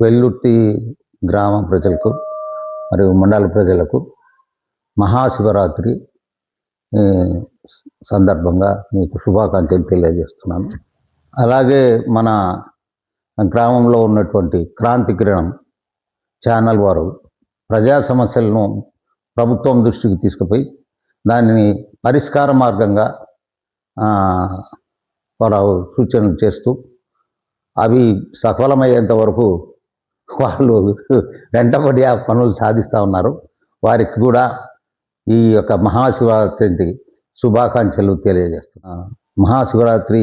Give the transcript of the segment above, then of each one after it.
వెల్లుట్టి గ్రామ ప్రజలకు మరియు మండల ప్రజలకు మహాశివరాత్రి సందర్భంగా మీకు శుభాకాంక్షలు తెలియజేస్తున్నాను. అలాగే మన గ్రామంలో ఉన్నటువంటి క్రాంతి కిరణం ఛానల్ వారు ప్రజా సమస్యలను ప్రభుత్వం దృష్టికి తీసుకుపోయి దానిని పరిష్కార మార్గంగా వారు సూచనలు చేస్తూ అవి సఫలమయ్యేంత వరకు వాళ్ళు వెంటబడి ఆ పనులు సాధిస్తూ ఉన్నారు. వారికి కూడా ఈ యొక్క మహాశివరాత్రి శుభాకాంక్షలు తెలియజేస్తున్నాను మహాశివరాత్రి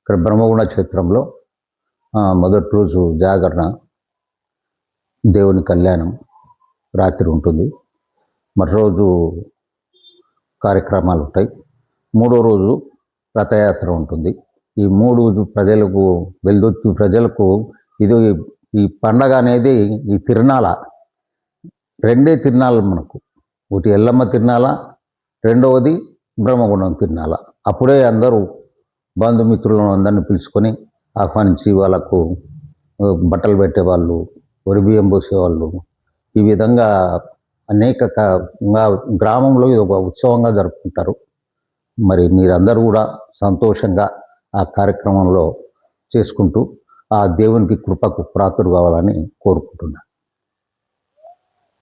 ఇక్కడ బ్రహ్మగుణ క్షేత్రంలో మొదటి రోజు జాగరణ దేవుని కళ్యాణం రాత్రి ఉంటుంది. మరో రోజు కార్యక్రమాలు ఉంటాయి. మూడో రోజు రథయాత్ర ఉంటుంది. ఈ మూడు ప్రజలకు వెల్దొత్తి ప్రజలకు ఇది ఈ పండగ అనేది ఈ తిరునాళ. రెండే తిరునాళ్ళు మనకు. ఒకటి ఎల్లమ్మ తిరునాళ రెండవది బ్రహ్మగుండం తిరునాళ. అప్పుడే అందరూ బంధుమిత్రులను అందరిని పిలుచుకొని ఆహ్వానించి వాళ్ళకు బట్టలు పెట్టేవాళ్ళు వరి బియ్యం పోసేవాళ్ళు. ఈ విధంగా అనేక గ్రామంలో ఇది ఒక ఉత్సవంగా జరుపుకుంటారు. మరి మీరందరూ కూడా సంతోషంగా ఆ కార్యక్రమంలో చేసుకుంటూ ఆ దేవునికి కృపకు ప్రాతురు కావాలని కోరుకుంటున్నాను.